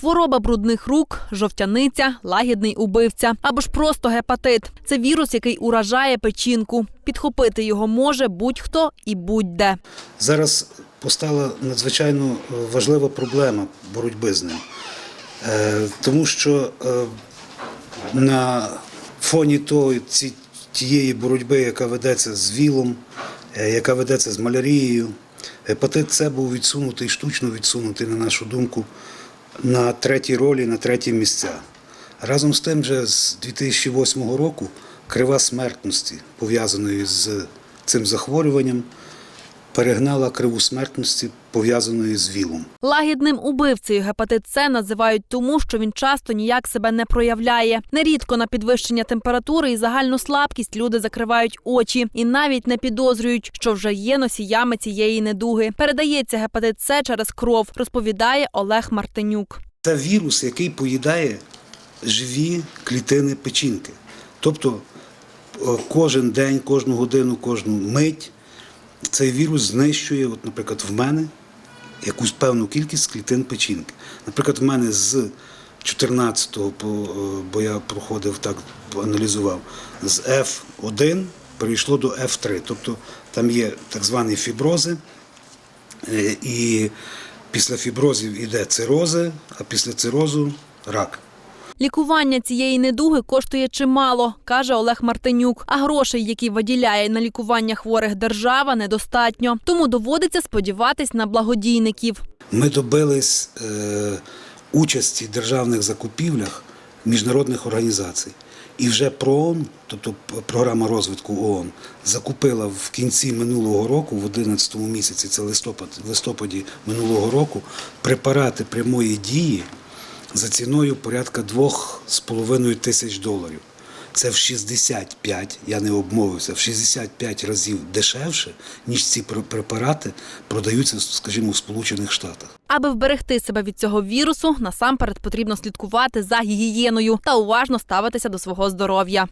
Хвороба брудних рук, жовтяниця, лагідний убивця або ж просто гепатит. Це вірус, який уражає печінку. Підхопити його може будь-хто і будь-де. Зараз постала надзвичайно е, важлива проблема боротьби з ним, Е, тому що е, на фоні того, тієї боротьби, яка ведеться з ВІЛом, яка ведеться з малярією, гепатит С був відсунутий, штучно відсунутий, на нашу думку, на третій ролі, на третє місця. Разом з тим, вже з 2008 року крива смертності, пов'язаної з цим захворюванням, перегнала криву смертності, пов'язаної з ВІЛом. Лагідним убивцею гепатит С називають тому, що він часто ніяк себе не проявляє. Нерідко на підвищення температури і загальну слабкість люди закривають очі і навіть не підозрюють, що вже є носіями цієї недуги. Передається гепатит С через кров, розповідає Олег Мартинюк. Це вірус, який поїдає живі клітини печінки. Тобто е, кожен день, кожну годину, кожну мить цей вірус знищує, от, наприклад, в мене якусь певну кількість клітин печінки. Наприклад, в мене з 14-го, е, бо я проходив так, аналізував, з F1 перейшло до F3. Тобто там є так звані фібрози, Е, І після фіброзів йде цирози, а після цирозу рак. Лікування цієї недуги коштує чимало, каже Олег Мартинюк. А грошей, які виділяє на лікування хворих держава, недостатньо. Тому доводиться сподіватись на благодійників. Ми добились е, участі в державних закупівлях міжнародних організацій. І вже ПРООН, тобто програма розвитку ООН, закупила в кінці минулого року, в 11 місяці, це листопад, в листопаді минулого року, препарати прямої дії за ціною порядка 2,5 тисяч доларів. Це в 65, я не обмовився, в 65 разів дешевше, ніж ці пр- препарати продаються, скажімо, в Сполучених Штатах. Аби вберегти себе від цього вірусу, насамперед потрібно слідкувати за гігієною та уважно ставитися до свого здоров'я.